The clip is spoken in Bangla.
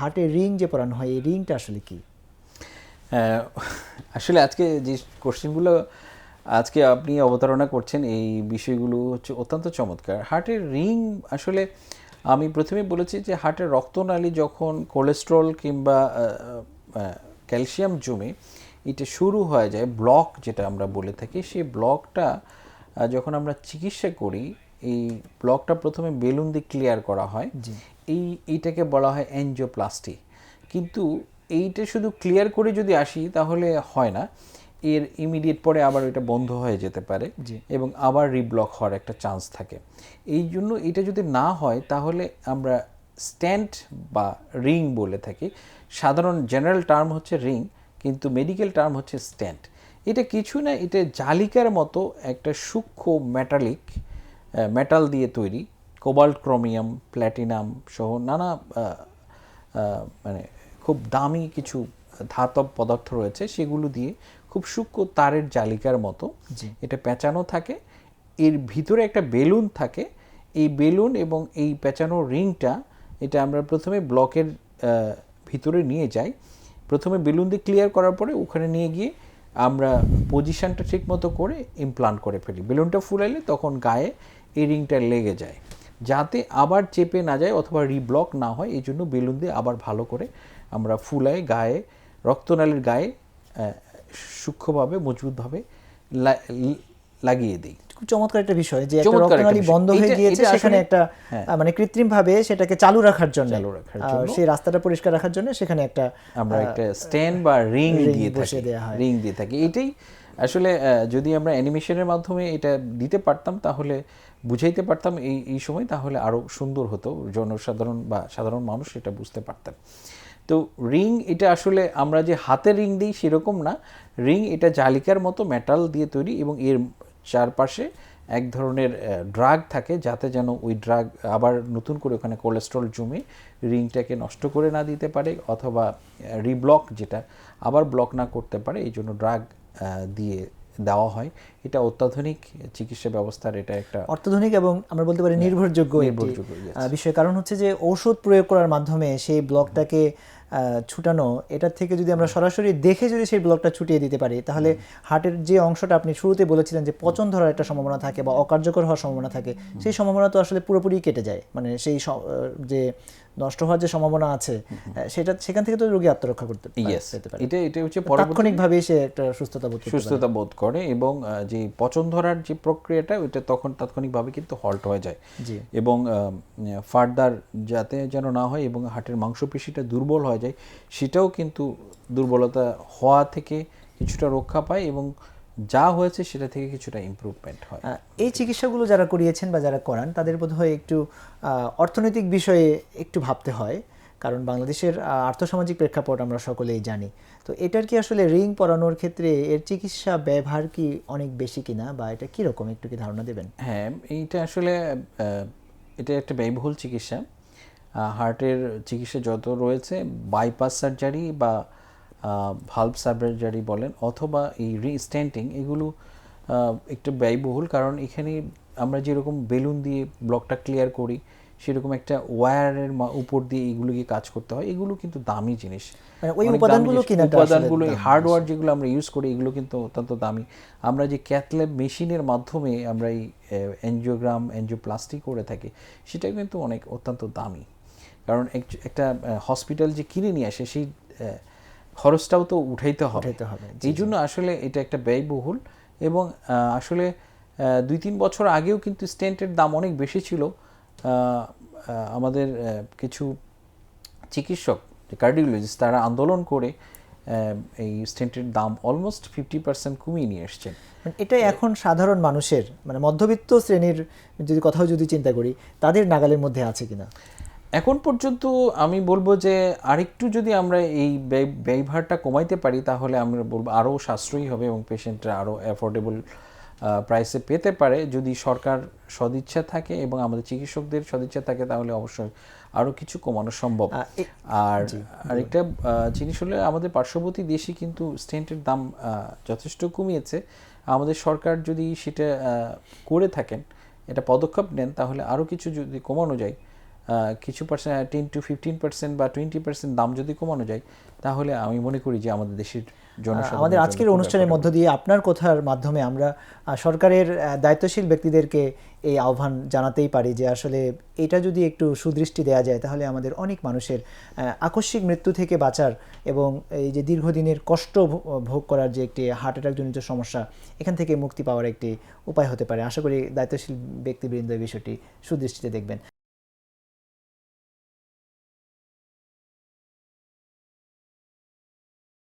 হার্টে রিং যে পরানো হয়, এই রিংটা আসলে কি? আসলে আজকে যে কোশ্চেনগুলো আজকে আপনি অবতারণা করছেন, এই বিষয়গুলো হচ্ছে অত্যন্ত চমৎকার। হার্টের রিং আসলে আমি প্রথমে বলেছি যে হার্টের রক্তনালী যখন কোলেস্ট্রল কিংবা ক্যালসিয়াম জমে, এটা শুরু হয়ে যায় ব্লক যেটা আমরা বলে থাকি, সেই ব্লকটা যখন আমরা চিকিৎসা করি এই ব্লকটা প্রথমে বেলুন দিয়ে ক্লিয়ার করা হয়। এই এইটাকে বলা হয় অ্যাঞ্জিওপ্লাস্টি কিন্তু এইটা শুধু ক্লিয়ার করে যদি আসি তাহলে হয় না। এর ইমিডিয়েট পরে আবার এটা বন্ধ হয়ে যেতে পারে এবং আবার রিব্লক হওয়ার একটা চান্স থাকে। এই জন্য এটা যদি না হয় তাহলে আমরা স্ট্যান্ড বা রিং বলে থাকি। সাধারণ জেনারেল টার্ম হচ্ছে রিং কিন্তু মেডিকেল টার্ম হচ্ছে স্ট্যান্ড এটা কিছু না এটা জালিকার মতো একটা সূক্ষ্ম মেটালিক মেটাল দিয়ে তৈরি কোবাল্ট ক্রোমিয়াম প্ল্যাটিনাম সহ নানা মানে খুব দামি কিছু ধাতব পদার্থ রয়েছে সেগুলো দিয়ে খুব সূক্ষ্ম তারের জালিকার মতো এটা পেঁচানো থাকে। এর ভিতরে একটা বেলুন থাকে। এই বেলুন এবং এই পেঁচানো রিংটা এটা আমরা প্রথমে ব্লকের ভিতরে নিয়ে যাই। প্রথমে বেলুন দিয়ে ক্লিয়ার করার পরে ওখানে নিয়ে গিয়ে আমরা পজিশনটা ঠিক মতো করে ইমপ্লান্ট করে ফেলি। বেলুনটা ফুলাইলে তখন গায়ে এই রিংটা লেগে যায়। যাতে আবার চেপে না যায় অথবা রিব্লক না হয় এই জন্য বেলুন দিয়ে আবার ভালো করে আমরা ফুলাই গায়ে রক্তনালীর গায়ে সূক্ষ্মভাবে মজবুতভাবে লাগিয়ে দিই। খুব চমৎকার একটা বিষয় যে একটা রক্তনালী বন্ধ হয়ে গিয়েছে সেখানে একটা হ্যাঁ। মানে কৃত্রিম ভাবে সেটাকে চালু রাখার জন্য। চালু রাখার জন্য। সেই রাস্তাটা পরিষ্কার রাখার জন্য সেখানে একটা আমরা একটা স্ট্যান্ড বা রিং দিয়ে থাকি। রিং দিয়ে থাকি। এটাই আসলে যদি আমরা অ্যানিমেশনের মাধ্যমে এটা দিতে পারতাম, তাহলে বুঝাইতে পারতাম এই এই সময়, তাহলে আরও সুন্দর হতো। জনসাধারণ বা সাধারণ মানুষ এটা বুঝতে পারতেন। তো রিং এটা আসলে আমরা যে হাতে রিং দিই সেরকম না। রিং এটা জালিকার মতো মেটাল দিয়ে তৈরি এবং এর চারপাশে এক ধরনের ড্রাগ থাকে, যাতে যেন ওই ড্রাগ আবার নতুন করে ওখানে কোলেস্ট্রল জমে রিংটাকে নষ্ট করে না দিতে পারে অথবা রিব্লক যেটা আবার ব্লক না করতে পারে, এই জন্য ড্রাগ দিয়ে দেওয়া হয়। এটা অত্যাধুনিক চিকিৎসা ব্যবস্থার এটা একটা অর্থনৈতিক এবং আমরা বলতে পারি নির্ভরযোগ্য একটি, নির্ভরযোগ্য, বিষয়। কারণ হচ্ছে যে ঔষধ প্রয়োগ করার মাধ্যমে সেই ব্লকটাকে ছুটানো এটার থেকে যদি আমরা সরাসরি দেখে যদি সেই ব্লকটা ছুটিয়ে দিতে পারি তাহলে হার্টের যে অংশটা আপনি শুরুতে বলেছিলেন যে পচন ধরার একটা সম্ভাবনা থাকে বা অকার্যকর হওয়ার সম্ভাবনা থাকে সেই সম্ভাবনা তো আসলে পুরোপুরি কেটে যায়। মানে সেই যে নষ্ট হওয়ার যে সম্ভাবনা আছে সেটা সেখান থেকে তো রোগী আত্মরক্ষা করতে পারে- পেতে পারে। এটা এটা হচ্ছে তাৎক্ষণিকভাবে সে একটা সুস্থতা বোধ সুস্থতা বোধ করে এবং যে পচন ধরার যে প্রক্রিয়াটা ওইটা তখন তাৎক্ষণিকভাবে কিন্তু হল্ট হয়ে যায়। এবং ফার্দার যাতে যেন না হয় এবং হার্টের মাংসপেশিটা দুর্বল হয়ে যায় সেটাও কিন্তু দুর্বলতা হওয়া থেকে কিছুটা রক্ষা পায় এবং যা হয়েছে সেটা থেকে কিছুটা ইমপ্রুভমেন্ট হয়। এই চিকিৎসাগুলো যারা করিয়েছেন বা যারা করান তাদের বোধহয় একটু অর্থনৈতিক বিষয়ে একটু ভাবতে হয়। কারণ বাংলাদেশের আর্থসামাজিক প্রেক্ষাপট আমরা সকলেই জানি। তো এটার কি আসলে রিং পরানোর ক্ষেত্রে এর চিকিৎসা ব্যবহার কি অনেক বেশি কিনা বা এটা কীরকম? একটু কি ধারণা দেবেন? হ্যাঁ এইটা আসলে এটা একটা ব্যয়বহুল চিকিৎসা। হার্টের চিকিৎসা যত রয়েছে বাইপাস সার্জারি বা ভালভ সার্জারি বলেন অথবা এই রিস্ট্যান্টিং এগুলো একটু ব্যয়বহুল। কারণ এখানে আমরা যেরকম বেলুন দিয়ে ব্লকটা ক্লিয়ার করি সেরকম একটা ওয়্যারের উপর দিয়ে এগুলোকে কাজ করতে হয়। এগুলো কিন্তু দামি জিনিস। মানে ওই উপাদানগুলো উপাদানগুলো হার্ডওয়্যার যেগুলো আমরা ইউজ করি এগুলো কিন্তু অত্যন্ত দামি। আমরা যে ক্যাথল্যাব মেশিনের মাধ্যমে আমরা এই এনজিওগ্রাম এনজিওপ্লাস্টি করে থাকি সেটা কিন্তু অনেক অত্যন্ত দামি। কারণ একটা হসপিটাল যে কিনে নিয়ে আসে সেই খরচটাও তো উঠাইতে হবে। এই জন্য আসলে এটা একটা ব্যয়বহুল এবং আসলে দুই তিন বছর আগেও কিন্তু স্টেন্টের দাম অনেক বেশি ছিল। আমাদের কিছু চিকিৎসক কার্ডিওলজিস্ট তারা আন্দোলন করে এই স্টেন্টের দাম অলমোস্ট ফিফটি পার্সেন্ট কমিয়ে নিয়ে এসছেন। মানে এটাই এখন সাধারণ মানুষের মানে মধ্যবিত্ত শ্রেণির যদি কথাও যদি চিন্তা করি তাদের নাগালের মধ্যে আছে কিনা? এখন পর্যন্ত আমি বলব যে আরেকটু যদি আমরা এই ব্যয় ব্যয়ভারটা কমাইতে পারি তাহলে আমরা বলব আরও সাশ্রয়ী হবে এবং পেশেন্টরা আরও অ্যাফোর্ডেবল প্রাইসে পেতে পারে। যদি সরকার সদিচ্ছা থাকে এবং আমাদের চিকিৎসকদের সদিচ্ছা থাকে তাহলে অবশ্যই আরও কিছু কমানো সম্ভব। আর আরেকটা জিনিস হলে আমাদের পার্শ্ববর্তী দেশে কিন্তু স্টেন্টের দাম যথেষ্ট কমিয়েছে। আমাদের সরকার যদি সেটা করে থাকেন এটা পদক্ষেপ নেন তাহলে আরও কিছু যদি কমানো যায় কিছু percent ten to fifteen percent বা টোয়েন্টি পার্সেন্ট দাম যদি কমানো যায় তাহলে আমি মনে করি যে আমাদের দেশের আমাদের আজকের অনুষ্ঠানের মধ্য দিয়ে আপনার কথার মাধ্যমে আমরা সরকারের দায়িত্বশীল ব্যক্তিদেরকে এই আহ্বান জানাতেই পারি যে আসলে এটা যদি একটু সুদৃষ্টি দেওয়া যায় তাহলে আমাদের অনেক মানুষের আকস্মিক মৃত্যু থেকে বাঁচার এবং এই যে দীর্ঘদিনের কষ্ট ভোগ করার যে একটি হার্ট অ্যাটাক জনিত সমস্যা এখান থেকে মুক্তি পাওয়ার একটি উপায় হতে পারে। আশা করি দায়িত্বশীল ব্যক্তিবৃন্দ এই বিষয়টি সুদৃষ্টিতে দেখবেন।